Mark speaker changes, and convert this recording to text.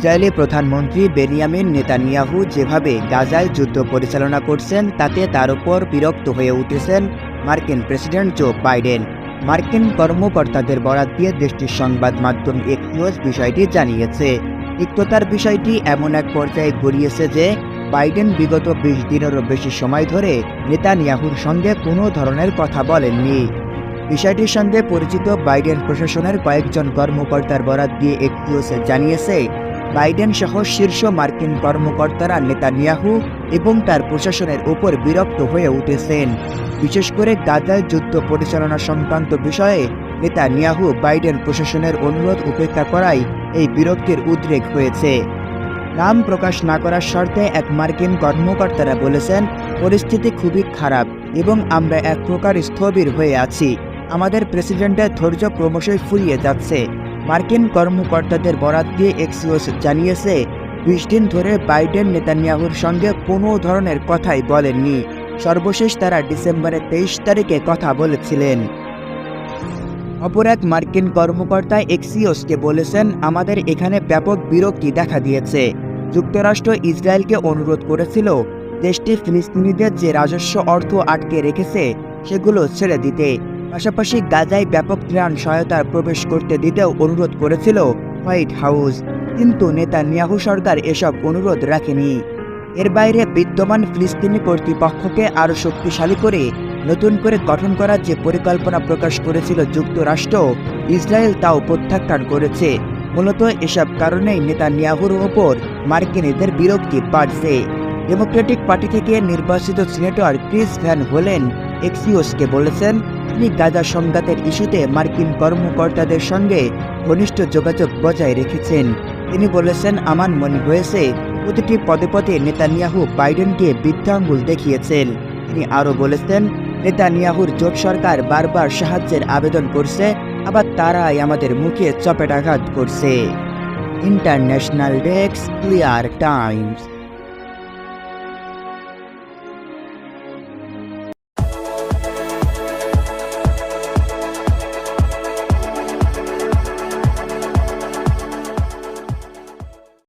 Speaker 1: Israeli প্রধানমন্ত্রী Benjamin Netanyahu যেভাবে গাজায় যুদ্ধ পরিচালনা করছেন তাতে তার উপর বিরক্ত হয়ে উঠেছেন মার্কিন প্রেসিডেন্ট জো বাইডেন মার্কিন কর্মকর্তাদের বরাত দিয়ে দেশটির সংবাদ মাধ্যম এক বিষয়টি জানিয়েছে তিক্ততার বিষয়টি এমন এক পর্যায়ে গড়িয়েছে যে বাইডেন বিগত বিশ দিনেরও বেশি সময় ধরে নেতানিয়াহুর সঙ্গে কোনো ধরনের কথা বলেননি বিষয়টির সঙ্গে পরিচিত বাইডেন প্রশাসনের কয়েকজন কর্মকর্তার বরাত দিয়ে এক জানিয়েছে বাইডেন সহ শীর্ষ মার্কিন কর্মকর্তারা নেতানিয়াহু এবং তার প্রশাসনের ওপর বিরক্ত হয়ে উঠেছেন বিশেষ করে গাজায় যুদ্ধ পরিচালনা সংক্রান্ত বিষয়ে নেতানিয়াহু বাইডেন প্রশাসনের অনুরোধ উপেক্ষা করায় এই বিরক্তির উদ্রেক হয়েছে নাম প্রকাশ না করার শর্তে এক মার্কিন কর্মকর্তারা বলেছেন পরিস্থিতি খুবই খারাপ এবং আমরা এক প্রকার স্থবির হয়ে আছি আমাদের প্রেসিডেন্টের ধৈর্য ক্রমশই ফুরিয়ে যাচ্ছে মার্কিন কর্মকর্তাদের বরাত দিয়ে এক্সিওস জানিয়েছে বিশ দিন ধরে বাইডেন নেতানিয়াহুর সঙ্গে কোনো ধরনের কথাই বলেননি সর্বশেষ তারা ডিসেম্বরের তেইশ তারিখে কথা বলেছিলেন অপর এক মার্কিন কর্মকর্তা এক্সিওসকে বলেছেন আমাদের এখানে ব্যাপক বিরক্তি দেখা দিয়েছে যুক্তরাষ্ট্র ইসরায়েলকে অনুরোধ করেছিল দেশটি ফিলিস্তিনিদের যে রাজস্ব অর্থ আটকে রেখেছে সেগুলো ছেড়ে দিতে পাশাপাশি গাজায় ব্যাপক ত্রাণ সহায়তা প্রবেশ করতে দিতেও অনুরোধ করেছিল হোয়াইট হাউস কিন্তু নেতা নিয়াহু সরকার এসব অনুরোধ রাখেনি এর বাইরে বিদ্যমান ফিলিস্তিনি কর্তৃপক্ষকে আরও শক্তিশালী করে নতুন করে গঠন করার যে পরিকল্পনা প্রকাশ করেছিল যুক্তরাষ্ট্র ইসরায়েল তাও প্রত্যাখ্যান করেছে মূলত এসব কারণেই নেতানিয়াহুর ওপর মার্কিনীদের বিরক্তি বাড়ছে ডেমোক্রেটিক পার্টি থেকে নির্বাচিত সিনেটর ক্রিস ভ্যান হোলেন এক্সিওসকে বলেছেন সামরিক গাজা সংঘাতের ইস্যুতে মার্কিন কর্মকর্তাদের সঙ্গে ঘনিষ্ঠ যোগাযোগ বজায় রেখেছেন তিনি বলেছেন আমার মনে হয়েছে প্রতিটি পদে পদে নেতানিয়াহু বাইডেনকে বৃদ্ধাঙ্গুল দেখিয়েছেন তিনি আরও বলেছেন নেতানিয়াহুর জোট সরকার বারবার সাহায্যের আবেদন করছে আবার তারাই আমাদের মুখে চপেটাঘাত করছে ইন্টারন্যাশনাল ডেস্ক ক্লিয়ার টাইমস